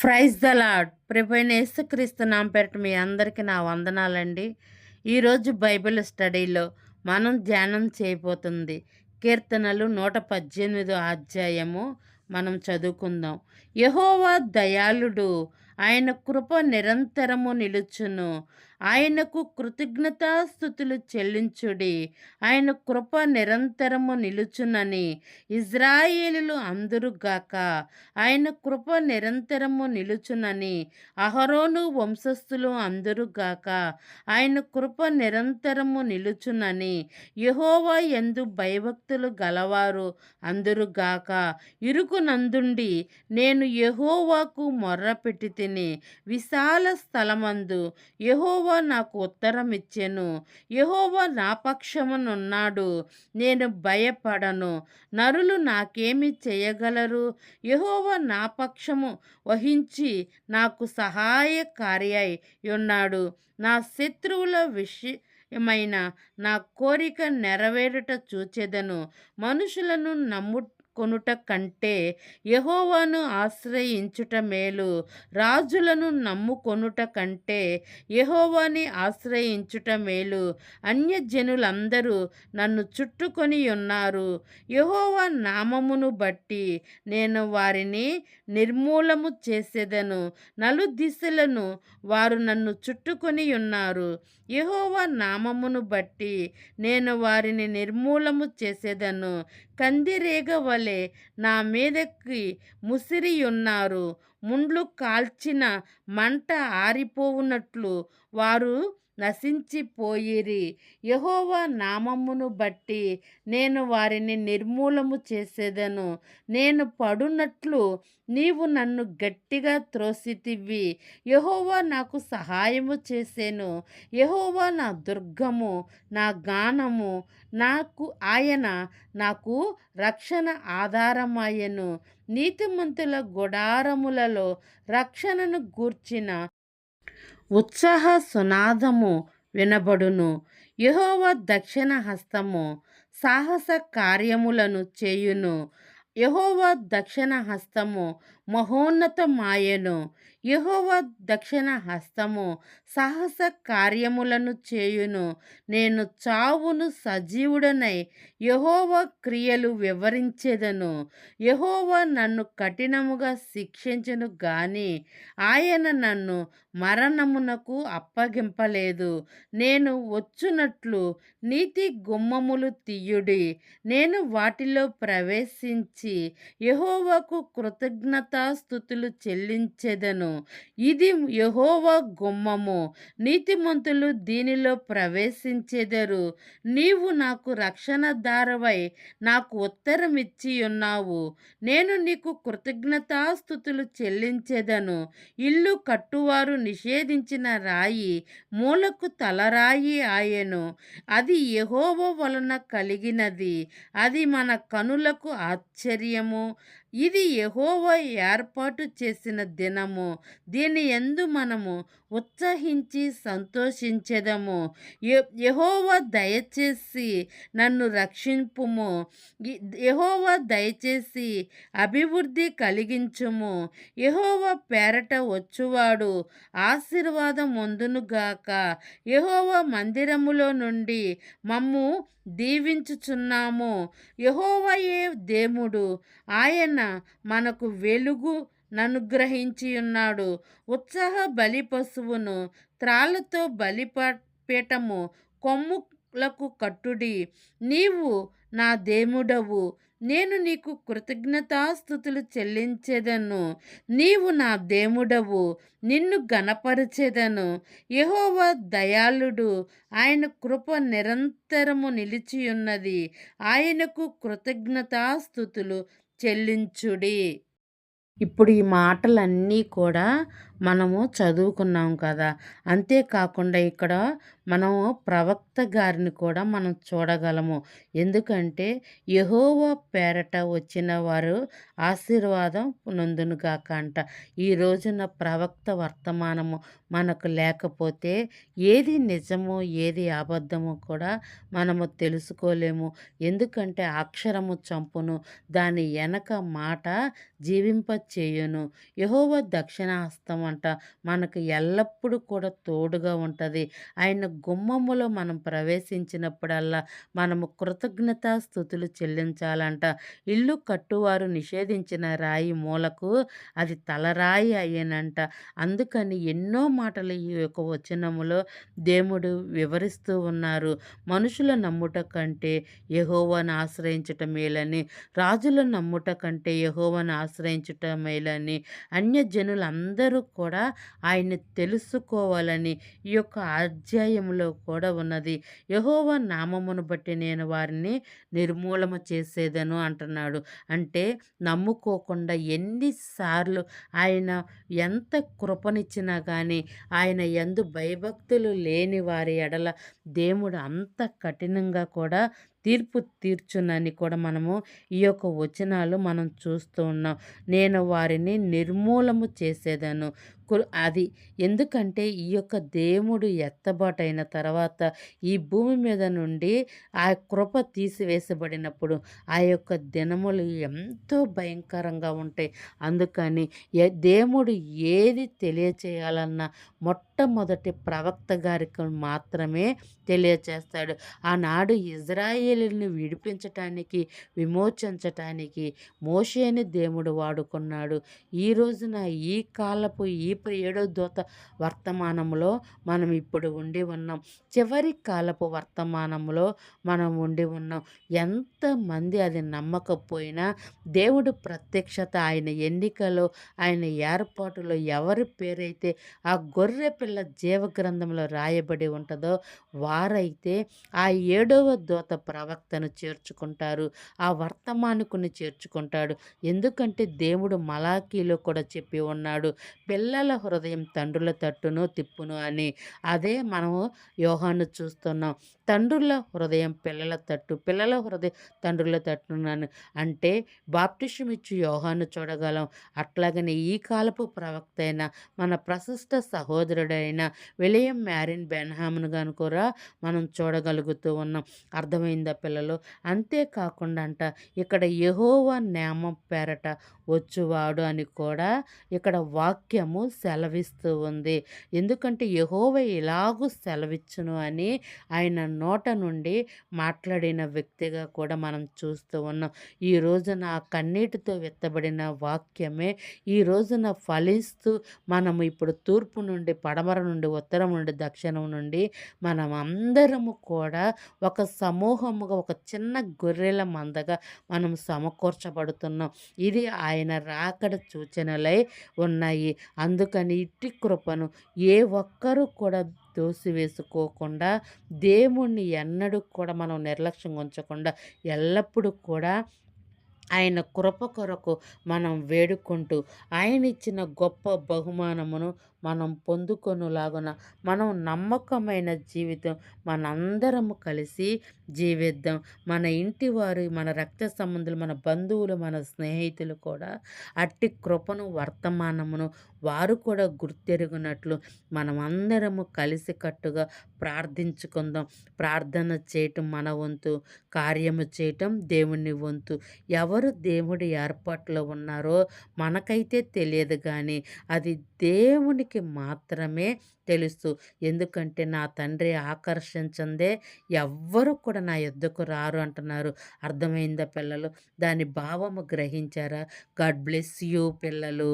Praise the lord ప్రభైన యేసుక్రీస్తు నాంపేట మీ అందరికీ నా వందనాలండి. ఈరోజు బైబిల్ స్టడీలో మనం ధ్యానం చేయబోతుంది. కీర్తనలు నూట పద్దెనిమిదో అధ్యాయము మనం చదువుకుందాం. యహోవా దయాళుడు ఆయన కృప నిరంతరము నిలుచును. ఆయనకు కృతజ్ఞతాస్థుతులు చెల్లించుడి. ఆయన కృప నిరంతరము నిలుచునని ఇజ్రాయేలులు అందరుగాక ఆయన కృప నిరంతరము నిలుచునని అహరోను వంశస్థులు అందరుగాక ఆయన కృప నిరంతరము నిలుచునని యహోవా ఎందు భయభక్తులు గలవారు అందరుగాక ఇరుకునందుండి నేను యహోవాకు మొర్ర పెట్టి తిని విశాల స్థలమందు యహోవా యహోవా నాకు ఉత్తరం ఇచ్చెను యహోవా నా పక్షమునున్నాడు. నేను భయపడను. నరులు నాకేమి చేయగలరు? యహోవా నా పక్షము వహించి నాకు సహాయకార్యై ఉన్నాడు నా శత్రువుల విషయమైన నా కోరిక నెరవేరుట చూచెదను. మనుషులను నమ్ము కొనుట కంటే యహోవాను ఆశ్రయించుట మేలు. రాజులను నమ్ముకొనుట కంటే యహోవాని ఆశ్రయించుట మేలు. అన్యజనులందరూ నన్ను చుట్టుకొని ఉన్నారు. యహోవా నామమును బట్టి నేను వారిని నిర్మూలము చేసేదను. నలు దిశలను వారు నన్ను చుట్టుకొని ఉన్నారు. యహోవా నామమును బట్టి నేను వారిని నిర్మూలము చేసేదను. కందిరేగ వలె నా మీదకి ముసిరియున్నారు. ముండ్లు కాల్చిన మంట ఆరిపోవునట్లు వారు నశించిపోయిరి. యహోవా నామమును బట్టి నేను వారిని నిర్మూలము చేసేదను. నేను పడునట్లు నీవు నన్ను గట్టిగా త్రోసితివి. యహోవా నాకు సహాయము చేసేను. యహోవా నా దుర్గము నా గానము నాకు ఆయన నాకు రక్షణ ఆధారమాయను. నీతిమంతుల గుడారములలో రక్షణను గూర్చిన ఉత్సాహ సునాదము వినబడును. యహోవ దక్షిణ హస్తము సాహస కార్యములను చేయును. యహోవ దక్షిణ హస్తము మహోన్నతమాయను. యహోవ దక్షిణ హస్తము సాహస కార్యములను చేయును. నేను చావును సజీవుడనై యహోవ క్రియలు వివరించేదను. యహోవ నన్ను కఠినముగా శిక్షించను గాని ఆయన నన్ను మరణమునకు అప్పగింపలేదు. నేను వచ్చునట్లు నీతి గుమ్మములు తీయుడి. నేను వాటిలో ప్రవేశించి యహోవకు కృతజ్ఞతాస్థుతులు చెల్లించెదను. ఇది యహోవా గుమ్మము. నీతిమంతులు దీనిలో ప్రవేశించెదరు. నీవు నాకు రక్షణ దారవై నాకు ఉత్తరం ఇచ్చి ఉన్నావు. నేను నీకు కృతజ్ఞతాస్థుతులు చెల్లించెదను. ఇల్లు కట్టువారు నిషేధించిన రాయి మూలకు తలరాయి ఆయను. అది యహోవ వలన కలిగినది. అది మన కనులకు ఆశ్చర్యము. ఇది యహోవా ఏర్పాటు చేసిన దినము. దీని ఎందు మనము ఉత్సహించి సంతోషించెదము. యహోవా దయచేసి నన్ను రక్షింపుము. యహోవా దయచేసి అభివృద్ధి కలిగించుము. యహోవా పేరట వచ్చువాడు ఆశీర్వాదం ముందునుగాక యహోవా మందిరములో నుండి మమ్ము దీవించుచున్నాము. యహోవయే దేముడు ఆయన మనకు వెలుగు ననుగ్రహించి ఉన్నాడు ఉత్సాహ బలి పశువును త్రాళ్ళతో బలిపీఠము కొమ్ములకు కట్టుడి. నీవు నా దేముడవు. నేను నీకు కృతజ్ఞతాస్థుతులు చెల్లించేదను. నీవు నా దేముడవు. నిన్ను గణపరిచేదను యహోవ దయాళుడు. ఆయన కృప నిరంతరము నిలిచియున్నది. ఆయనకు కృతజ్ఞతాస్థుతులు చెల్లించుడి. ఇప్పుడు ఈ మాటలన్నీ కూడా మనము చదువుకున్నాం కదా! అంతేకాకుండా ఇక్కడ మనము ప్రవక్త గారిని కూడా మనం చూడగలము. ఎందుకంటే యహోవా పేరట వచ్చిన వారు ఆశీర్వాదం నొందునుగాక అంట. ఈ రోజున ప్రవక్త వర్తమానము మనకు లేకపోతే ఏది నిజమో, ఏది అబద్ధమో కూడా మనము తెలుసుకోలేము. ఎందుకంటే అక్షరము చంపును, దాని వెనక మాట జీవింప జీవింపచేయును. యెహోవా దక్షిణహస్తం అంట మనకు ఎల్లప్పుడూ కూడా తోడుగా ఉంటుంది ఆయన గుమ్మములో మనం ప్రవేశించినప్పుడల్లా మనము కృతజ్ఞతాస్తుతులు చెల్లించాలంట. ఇల్లు కట్టువారు నిషేధించిన రాయి మూలకు అది తలరాయి అయ్యెనంట. అందుకని ఎన్నో మాటలు ఈ యొక్క వచనములో దేవుడు వివరిస్తూ ఉన్నారు. మనుషుల నమ్ముట కంటే యహోవాను ఆశ్రయించుట మేలని, రాజుల నమ్ముట కంటే యహోవాను ఆశ్రయించుట మేలని, అన్యజనులందరూ కూడా ఆయన్ని తెలుసుకోవాలని ఈ యొక్క అధ్యాయంలో కూడా ఉన్నది. యహోవ నామమును బట్టి నేను వారిని నిర్మూలము చేసేదను అంటున్నాడు. అంటే నమ్ముకోకుండా ఎన్నిసార్లు ఆయన ఎంత కృపనిచ్చినా కానీ ఆయన ఎందు భయభక్తులు లేని వారి ఎడల దేవుడు అంత కఠినంగా కూడా తీర్పు తీర్చునని కూడా మనము ఈ యొక్క వచనాలు మనం చూస్తూ ఉన్నాం. నేను వారిని నిర్మూలము చేసేదను. అది ఎందుకంటే ఈ యొక్క దేవుడు ఎత్తబాటైన తర్వాత ఈ భూమి మీద నుండి ఆ కృప తీసివేసబడినప్పుడు ఆ యొక్క దినములు ఎంతో భయంకరంగా ఉంటాయి. అందుకని దేవుడు ఏది తెలియచేయాలన్నా మొట్టమొదటి ప్రవక్త గారికి మాత్రమే తెలియచేస్తాడు. ఆనాడు ఇజ్రాయేలుని విడిపించటానికి, విమోచించటానికి మోషేని దేవుడు వాడుకున్నాడు. ఈ రోజున ఈ కాలపు ఈ ఇప్పుడు ఏడో దూత వర్తమానంలో మనం ఇప్పుడు ఉండి ఉన్నాం. చివరి కాలపు వర్తమానంలో మనం ఉండి ఉన్నాం. ఎంతమంది అది నమ్మకపోయినా దేవుడు ప్రత్యక్షత, ఆయన ఎన్నికలో, ఆయన ఏర్పాటులో ఎవరి పేరైతే ఆ గొర్రె పిల్ల జీవగ్రంథంలో రాయబడి ఉంటుందో వారైతే ఆ ఏడవ దూత ప్రవక్తను చేర్చుకుంటారు. ఆ వర్తమానికుని చేర్చుకుంటాడు. ఎందుకంటే దేవుడు మలాఖీలో కూడా చెప్పి ఉన్నాడు. పిల్లల పిల్లల హృదయం తండ్రుల తట్టును తిప్పును అని. అదే మనము యోహాను చూస్తున్నాం. తండ్రుల హృదయం పిల్లల తట్టు, పిల్లల హృదయం తండ్రుల తట్టునని. అంటే బాప్టిషం ఇచ్చి యోహాను చూడగలం. అట్లాగనే ఈ కాలపు ప్రవక్త అయిన మన ప్రశస్త సహోదరుడైన విలియం మ్యారిన్ బెన్హామ్‌ను గాను కూడా మనం చూడగలుగుతూ ఉన్నాం. అర్థమైందా పిల్లలు? అంతేకాకుండా అంట ఇక్కడ యెహోవా నామం పేరట వచ్చువాడు అని కూడా ఇక్కడ వాక్యము సెలవిస్తూ ఉంది. ఎందుకంటే యహోవ ఇలాగూ సెలవిచ్చును అని ఆయన నోట నుండి మాట్లాడిన వ్యక్తిగా కూడా మనం చూస్తూ ఉన్నాం. ఈ రోజున ఆ కన్నీటితో విత్తబడిన వాక్యమే ఈ రోజున ఫలిస్తూ మనము ఇప్పుడు తూర్పు నుండి, పడమర నుండి, ఉత్తరం నుండి, దక్షిణం నుండి మనమందరము కూడా ఒక సమూహముగా ఒక చిన్న గొర్రెల మందగా మనం సమకూర్చబడుతున్నాం. ఇది ఆయన ఆయన రాకడ సూచనలై ఉన్నాయి. అందుకని ఇట్టి కృపను ఏ ఒక్కరు కూడా దోసివేసుకోకుండా దేవుణ్ణి ఎన్నడూ కూడా మనం నిర్లక్ష్యంగా ఉంచకుండా ఎల్లప్పుడూ కూడా ఆయన కృప కొరకు మనం వేడుకుంటూ ఆయన ఇచ్చిన గొప్ప బహుమానమును మనం పొందుకొనులాగున మనం నమ్మకమైన జీవితం మనందరము కలిసి జీవిద్దాం. మన ఇంటి వారు, మన రక్త సంబంధులు, మన బంధువులు, మన స్నేహితులు కూడా అట్టి కృపను, వర్తమానమును వారు కూడా గుర్తెరుగునట్లు అందరము కలిసికట్టుగా ప్రార్థించుకుందాం. ప్రార్థన చేయటం మన వంతు, కార్యము చేయటం దేవుని వంతు. ఎవరు దేవుడి ఏర్పాట్లో ఉన్నారో మనకైతే తెలియదు కానీ అది దేవునికి మాత్రమే తెలుసు. ఎందుకంటే నా తండ్రి ఆకర్షించందే ఎవ్వరు కూడా నా యొద్దకు రారు అంటున్నారు. అర్థమైందా పిల్లలు? దాని భావము గ్రహించారా? గాడ్ బ్లెస్ యూ పిల్లలు.